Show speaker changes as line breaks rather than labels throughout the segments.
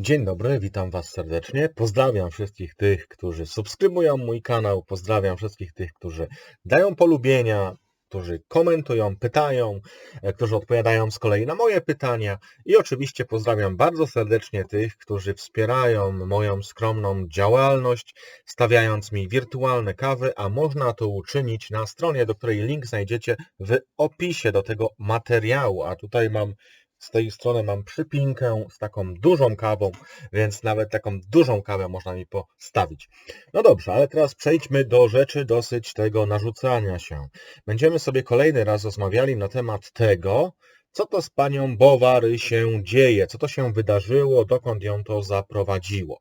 Dzień dobry, witam Was serdecznie. Pozdrawiam wszystkich tych, którzy subskrybują mój kanał. Pozdrawiam wszystkich tych, którzy dają polubienia, którzy komentują, pytają, e, którzy odpowiadają z kolei na moje pytania. I oczywiście pozdrawiam bardzo serdecznie tych, którzy wspierają moją skromną działalność, stawiając mi wirtualne kawy, a można to uczynić na stronie, do której link znajdziecie w opisie do tego materiału. A tutaj mam z tej strony mam przypinkę z taką dużą kawą, więc nawet taką dużą kawę można mi postawić. No dobrze, ale teraz przejdźmy do rzeczy dosyć tego narzucania się. Będziemy sobie kolejny raz rozmawiali na temat tego, co to z panią Bowary się dzieje, co to się wydarzyło, dokąd ją to zaprowadziło.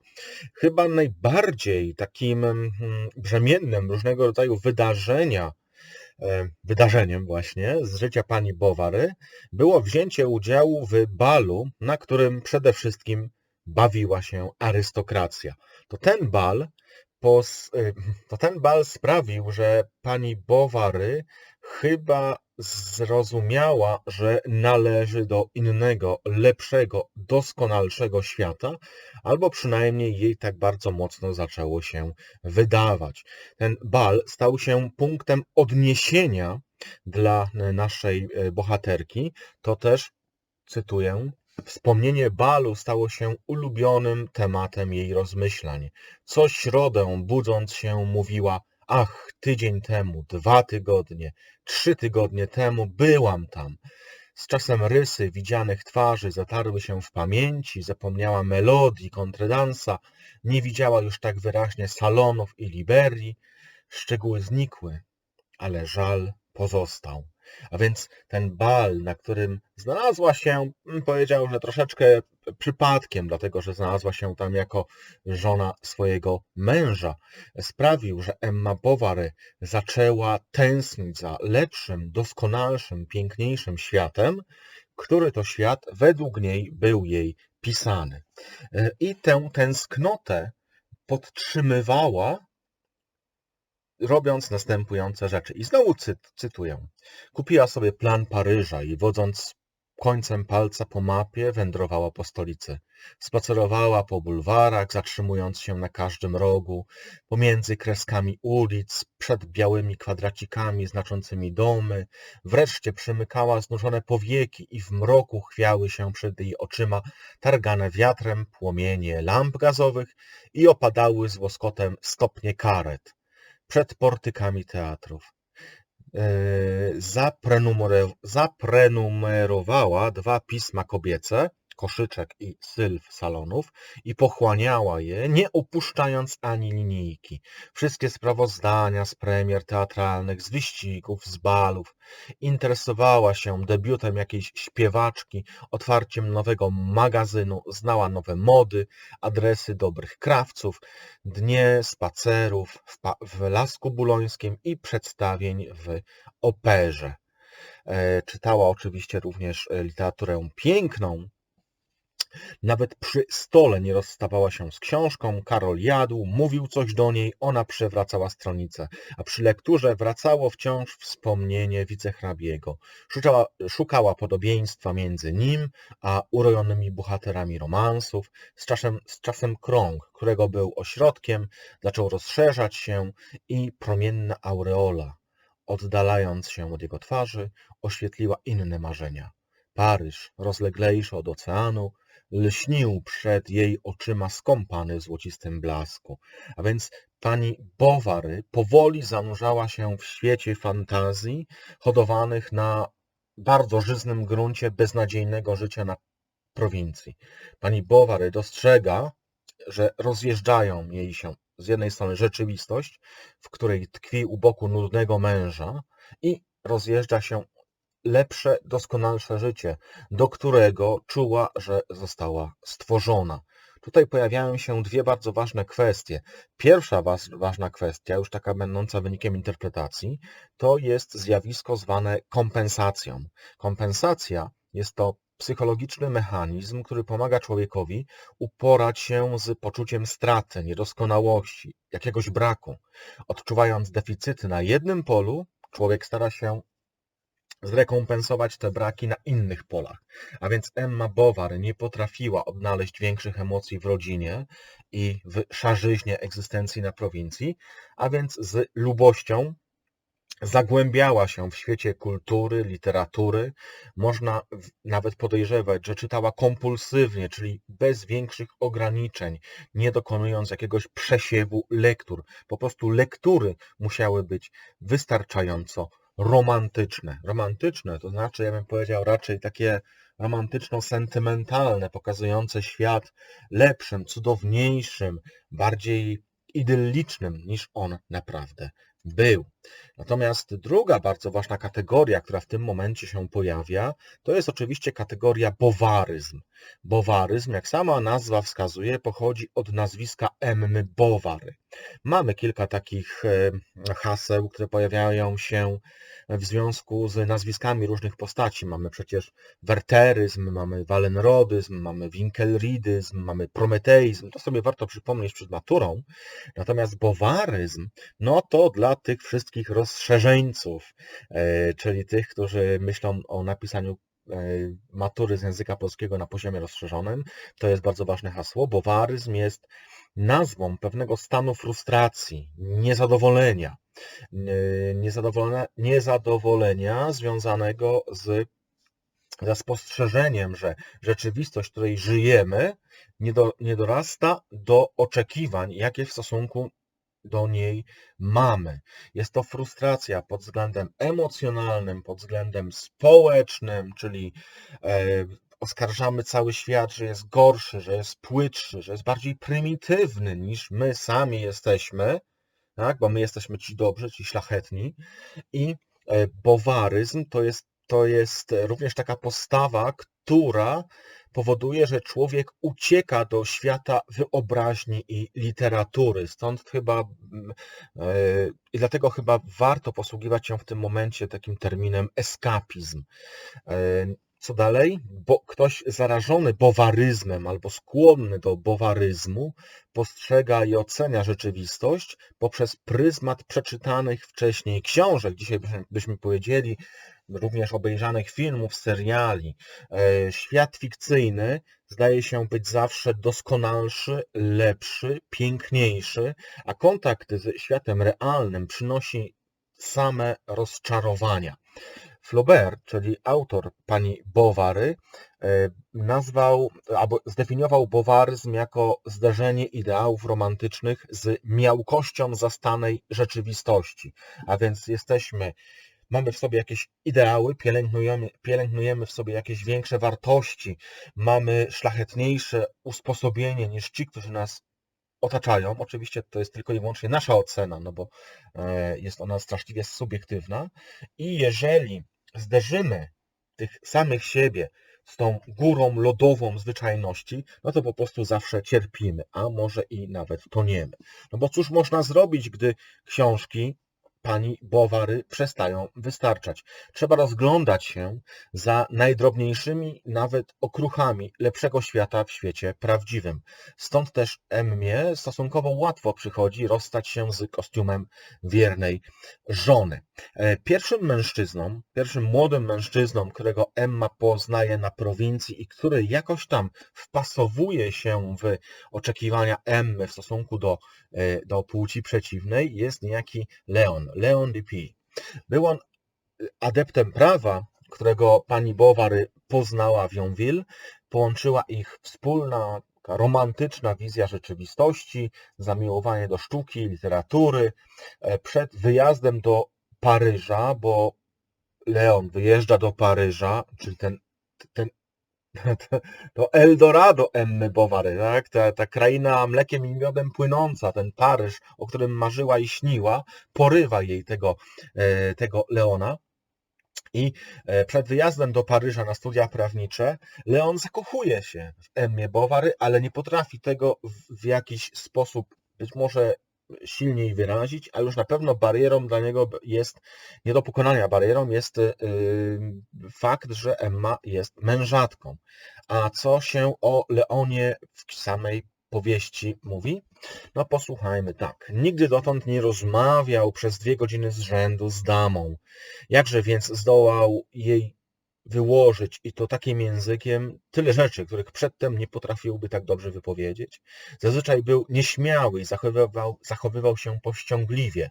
Chyba najbardziej takim mm, brzemiennym różnego rodzaju wydarzenia wydarzeniem właśnie z życia pani Bowary było wzięcie udziału w balu, na którym przede wszystkim bawiła się arystokracja. To ten bal, e, to ten bal sprawił, że pani Bowary chyba zrozumiała, że należy do innego, lepszego, doskonalszego świata, albo przynajmniej jej tak bardzo mocno zaczęło się wydawać. Ten bal stał się punktem odniesienia dla naszej e, bohaterki. To też, cytuję, Wspomnienie balu stało się ulubionym tematem jej rozmyślań. Co środę, budząc się, mówiła: Ach, tydzień temu, dwa tygodnie, trzy tygodnie temu byłam tam. Z czasem rysy widzianych twarzy zatarły się w pamięci, zapomniała melodii, kontredansa, nie widziała już tak wyraźnie salonów i liberii. Szczegóły znikły, ale żal pozostał. A więc ten bal, na którym znalazła się, mm, powiedział, że troszeczkę przypadkiem, dlatego że znalazła się tam jako żona swojego męża, sprawił, że Emma Bovary zaczęła tęsknić za lepszym, doskonalszym, piękniejszym światem, który to świat według niej był jej pisany. I tę tęsknotę podtrzymywała robiąc następujące rzeczy. I znowu cyt, cytuję. Kupiła sobie plan Paryża i wodząc końcem palca po mapie wędrowała po stolicy. Spacerowała po bulwarach, zatrzymując się na każdym rogu, pomiędzy kreskami ulic, przed białymi kwadracikami znaczącymi domy. Wreszcie przymykała znużone powieki i w mroku chwiały się przed jej oczyma targane wiatrem płomienie lamp gazowych i opadały z łoskotem stopnie karet przed portykami teatrów. E, zaprenumerowała dwa pisma kobiece, koszyczek i sylw salonów i pochłaniała je, nie opuszczając ani linijki. Wszystkie sprawozdania z premier teatralnych, z wyścigów, z balów. Interesowała się debiutem jakiejś śpiewaczki, otwarciem nowego magazynu, znała nowe mody, adresy dobrych krawców, dnie spacerów w, w Lasku Bulońskim i przedstawień w operze. E, czytała oczywiście również e, literaturę piękną, nawet przy stole nie rozstawała się z książką, Karol jadł, mówił coś do niej, ona przewracała stronicę, a przy lekturze wracało wciąż wspomnienie wicehrabiego. Szukała, szukała podobieństwa między nim a urojonymi bohaterami romansów. Z czasem, z czasem krąg, którego był ośrodkiem, zaczął rozszerzać się i promienna aureola, oddalając się od jego twarzy, oświetliła inne marzenia. Paryż, rozleglejszy od oceanu, lśnił przed jej oczyma skąpany w złocistym blasku. A więc pani Bowary powoli zanurzała się w świecie fantazji hodowanych na bardzo żyznym gruncie beznadziejnego życia na prowincji. Pani Bowary dostrzega, że rozjeżdżają jej się z jednej strony rzeczywistość, w której tkwi u boku nudnego męża i rozjeżdża się lepsze, doskonalsze życie, do którego czuła, że została stworzona. Tutaj pojawiają się dwie bardzo ważne kwestie. Pierwsza ważna kwestia, już taka będąca wynikiem interpretacji, to jest zjawisko zwane kompensacją. Kompensacja jest to psychologiczny mechanizm, który pomaga człowiekowi uporać się z poczuciem straty, niedoskonałości, jakiegoś braku. Odczuwając deficyty na jednym polu, człowiek stara się zrekompensować te braki na innych polach. A więc Emma Bowar nie potrafiła odnaleźć większych emocji w rodzinie i w szarzyźnie egzystencji na prowincji, a więc z lubością zagłębiała się w świecie kultury, literatury. Można nawet podejrzewać, że czytała kompulsywnie, czyli bez większych ograniczeń, nie dokonując jakiegoś przesiewu lektur. Po prostu lektury musiały być wystarczająco romantyczne. Romantyczne to znaczy, ja bym powiedział raczej takie romantyczno-sentymentalne, pokazujące świat lepszym, cudowniejszym, bardziej idyllicznym niż on naprawdę był. Natomiast druga bardzo ważna kategoria, która w tym momencie się pojawia, to jest oczywiście kategoria bowaryzm. Bowaryzm, jak sama nazwa wskazuje, pochodzi od nazwiska Emmy Bowary. Mamy kilka takich e, haseł, które pojawiają się w związku z nazwiskami różnych postaci. Mamy przecież werteryzm, mamy walenrodyzm, mamy winkelridyzm, mamy prometeizm. To sobie warto przypomnieć przed maturą. Natomiast bowaryzm, no to dla tych wszystkich rozszerzeńców, e, czyli tych, którzy myślą o napisaniu e, matury z języka polskiego na poziomie rozszerzonym. To jest bardzo ważne hasło. Bowaryzm jest nazwą pewnego stanu frustracji, niezadowolenia, niezadowolenia, niezadowolenia związanego z ze spostrzeżeniem, że rzeczywistość, w której żyjemy, nie, do, nie dorasta do oczekiwań, jakie w stosunku do niej mamy. Jest to frustracja pod względem emocjonalnym, pod względem społecznym, czyli e, oskarżamy cały świat, że jest gorszy, że jest płytszy, że jest bardziej prymitywny niż my sami jesteśmy, tak? bo my jesteśmy ci dobrzy, ci szlachetni. I e, bowaryzm to jest, to jest również taka postawa, która powoduje, że człowiek ucieka do świata wyobraźni i literatury. Stąd chyba mm, e, i dlatego chyba warto posługiwać się w tym momencie takim terminem eskapizm. E, co dalej? Bo ktoś zarażony bowaryzmem albo skłonny do bowaryzmu postrzega i ocenia rzeczywistość poprzez pryzmat przeczytanych wcześniej książek. Dzisiaj byśmy powiedzieli również obejrzanych filmów, seriali. E, świat fikcyjny zdaje się być zawsze doskonalszy, lepszy, piękniejszy, a kontakt z światem realnym przynosi same rozczarowania. Flaubert, czyli autor pani Bowary, e, nazwał albo zdefiniował bowaryzm jako zderzenie ideałów romantycznych z miałkością zastanej rzeczywistości. A więc jesteśmy, mamy w sobie jakieś ideały, pielęgnujemy, pielęgnujemy w sobie jakieś większe wartości, mamy szlachetniejsze usposobienie niż ci, którzy nas otaczają. Oczywiście to jest tylko i wyłącznie nasza ocena, no bo e, jest ona straszliwie subiektywna. I jeżeli zderzymy tych samych siebie z tą górą lodową zwyczajności, no to po prostu zawsze cierpimy, a może i nawet toniemy. No bo cóż można zrobić, gdy książki pani Bowary przestają wystarczać. Trzeba rozglądać się za najdrobniejszymi nawet okruchami lepszego świata w świecie prawdziwym. Stąd też Emmie stosunkowo łatwo przychodzi rozstać się z kostiumem wiernej żony. E, pierwszym mężczyzną, pierwszym młodym mężczyzną, którego Emma poznaje na prowincji i który jakoś tam wpasowuje się w oczekiwania Emmy w stosunku do, do płci przeciwnej, jest niejaki Leon. Leon Dupuy. Był on adeptem prawa, którego pani Bowary poznała w Yonville. Połączyła ich wspólna romantyczna wizja rzeczywistości, zamiłowanie do sztuki, literatury. E, przed wyjazdem do Paryża, bo Leon wyjeżdża do Paryża, czyli ten, ten to Eldorado Emmy Bovary, tak? Ta, ta kraina mlekiem i miodem płynąca, ten Paryż, o którym marzyła i śniła, porywa jej tego, e, tego Leona. I e, przed wyjazdem do Paryża na studia prawnicze Leon zakochuje się w Emmie Bovary, ale nie potrafi tego w jakiś sposób, być może silniej wyrazić, a już na pewno barierą dla niego jest, nie do pokonania barierą jest y, fakt, że Emma jest mężatką. A co się o Leonie w samej powieści mówi? No posłuchajmy tak. Nigdy dotąd nie rozmawiał przez dwie godziny z rzędu z damą. Jakże więc zdołał jej wyłożyć i to takim językiem tyle rzeczy, których przedtem nie potrafiłby tak dobrze wypowiedzieć. Zazwyczaj był nieśmiały i zachowywał, zachowywał się powściągliwie,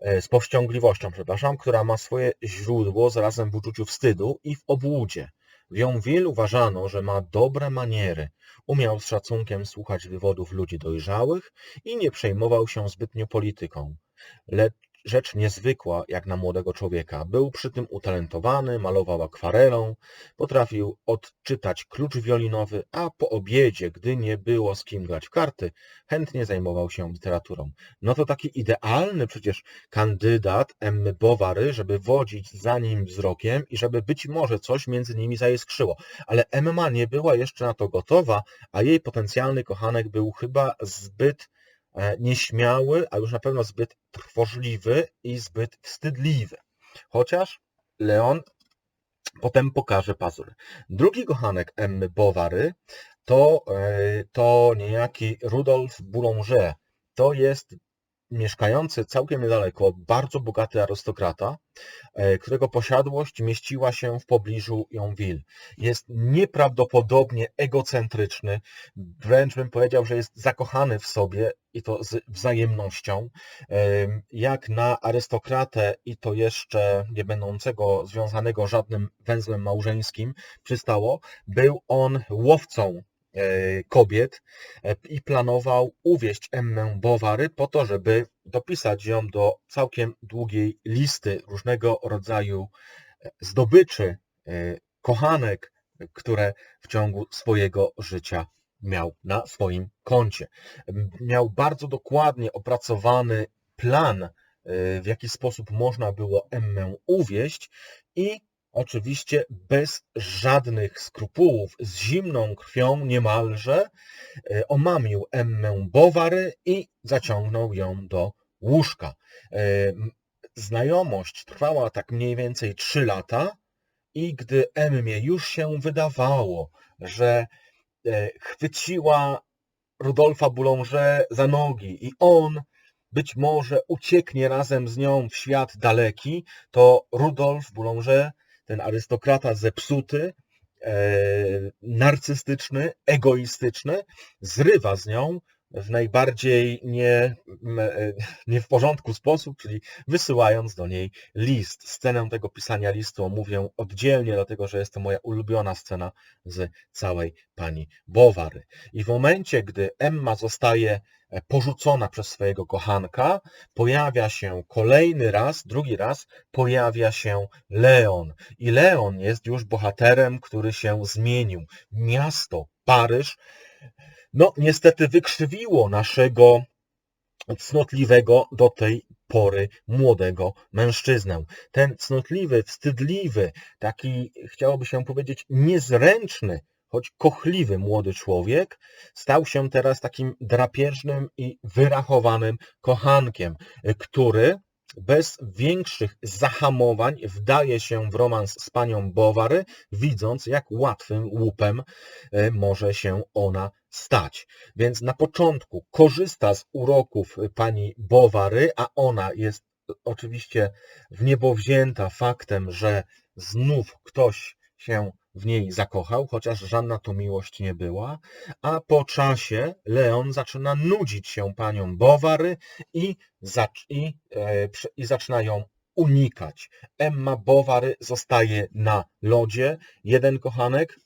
e, z powściągliwością, przepraszam, która ma swoje źródło zarazem w uczuciu wstydu i w obłudzie. W Yonville uważano, że ma dobre maniery, umiał z szacunkiem słuchać wywodów ludzi dojrzałych i nie przejmował się zbytnio polityką. Lecz rzecz niezwykła jak na młodego człowieka. Był przy tym utalentowany, malował akwarelą, potrafił odczytać klucz wiolinowy, a po obiedzie, gdy nie było z kim grać w karty, chętnie zajmował się literaturą. No to taki idealny przecież kandydat Emmy Bovary, żeby wodzić za nim wzrokiem i żeby być może coś między nimi zaiskrzyło. Ale Emma nie była jeszcze na to gotowa, a jej potencjalny kochanek był chyba zbyt nieśmiały, a już na pewno zbyt trwożliwy i zbyt wstydliwy. Chociaż Leon potem pokaże pazur. Drugi kochanek Emmy Bovary to, e, to niejaki Rudolf Boulanger. To jest mieszkający całkiem niedaleko bardzo bogaty arystokrata, e, którego posiadłość mieściła się w pobliżu Yonville. Jest nieprawdopodobnie egocentryczny, wręcz bym powiedział, że jest zakochany w sobie i to z wzajemnością. Jak na arystokratę i to jeszcze nie będącego związanego żadnym węzłem małżeńskim przystało, był on łowcą kobiet e, i planował uwieść Emmę Bowary po to, żeby dopisać ją do całkiem długiej listy różnego rodzaju e, zdobyczy, kochanek, które w ciągu swojego życia miał na swoim koncie. Miał bardzo dokładnie opracowany plan, w jaki sposób można było Emmę uwieść i oczywiście bez żadnych skrupułów, z zimną krwią niemalże, e, omamił Emmę Bowary i zaciągnął ją do łóżka. E, znajomość trwała tak mniej więcej trzy lata i gdy Emmie już się wydawało, że e, chwyciła Rudolfa Boulanger za nogi i on być może ucieknie razem z nią w świat daleki, to Rudolf Boulanger ten arystokrata zepsuty, e, narcystyczny, egoistyczny, zrywa z nią w najbardziej nie, e, nie w porządku sposób, czyli wysyłając do niej list. Scenę tego pisania listu omówię oddzielnie, dlatego że jest to moja ulubiona scena z całej pani Bowary. I w momencie, gdy Emma zostaje porzucona przez swojego kochanka, pojawia się kolejny raz, drugi raz, pojawia się Leon. I Leon jest już bohaterem, który się zmienił. Miasto, Paryż, no niestety wykrzywiło naszego cnotliwego do tej pory młodego mężczyznę. Ten cnotliwy, wstydliwy, taki chciałoby się powiedzieć niezręczny, choć kochliwy młody człowiek stał się teraz takim drapieżnym i wyrachowanym kochankiem, który bez większych zahamowań wdaje się w romans z panią Bowary, widząc jak łatwym łupem e, może się ona stać. Więc na początku korzysta z uroków pani Bowary, a ona jest oczywiście w niebo wzięta faktem, że znów ktoś się w niej zakochał, chociaż żadna to miłość nie była, a po czasie Leon zaczyna nudzić się panią Bowary i, zac i, e, i zaczyna ją unikać. Emma Bowary zostaje na lodzie, jeden kochanek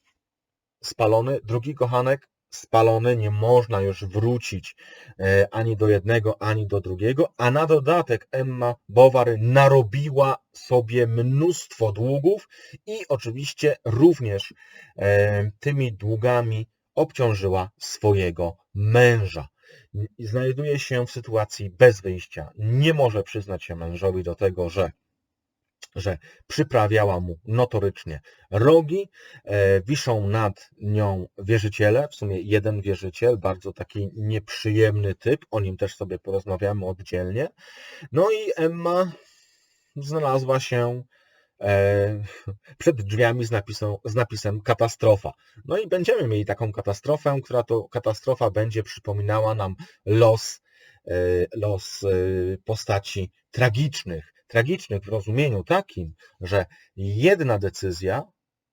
spalony, drugi kochanek spalony, nie można już wrócić e, ani do jednego, ani do drugiego, a na dodatek Emma Bowary narobiła sobie mnóstwo długów i oczywiście również e, tymi długami obciążyła swojego męża. Znajduje się w sytuacji bez wyjścia. Nie może przyznać się mężowi do tego, że że przyprawiała mu notorycznie rogi, e, wiszą nad nią wierzyciele, w sumie jeden wierzyciel, bardzo taki nieprzyjemny typ, o nim też sobie porozmawiamy oddzielnie. No i Emma znalazła się e, przed drzwiami z, z napisem katastrofa. No i będziemy mieli taką katastrofę, która to katastrofa będzie przypominała nam los, e, los postaci tragicznych. Tragicznych w rozumieniu takim, że jedna decyzja,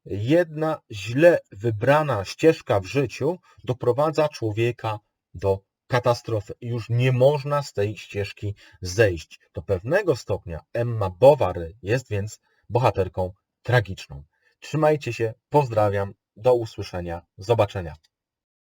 jedna źle wybrana ścieżka w życiu doprowadza człowieka do katastrofy. Już nie można z tej ścieżki zejść. Do pewnego stopnia Emma Bovary jest więc bohaterką tragiczną. Trzymajcie się, pozdrawiam, do usłyszenia, zobaczenia.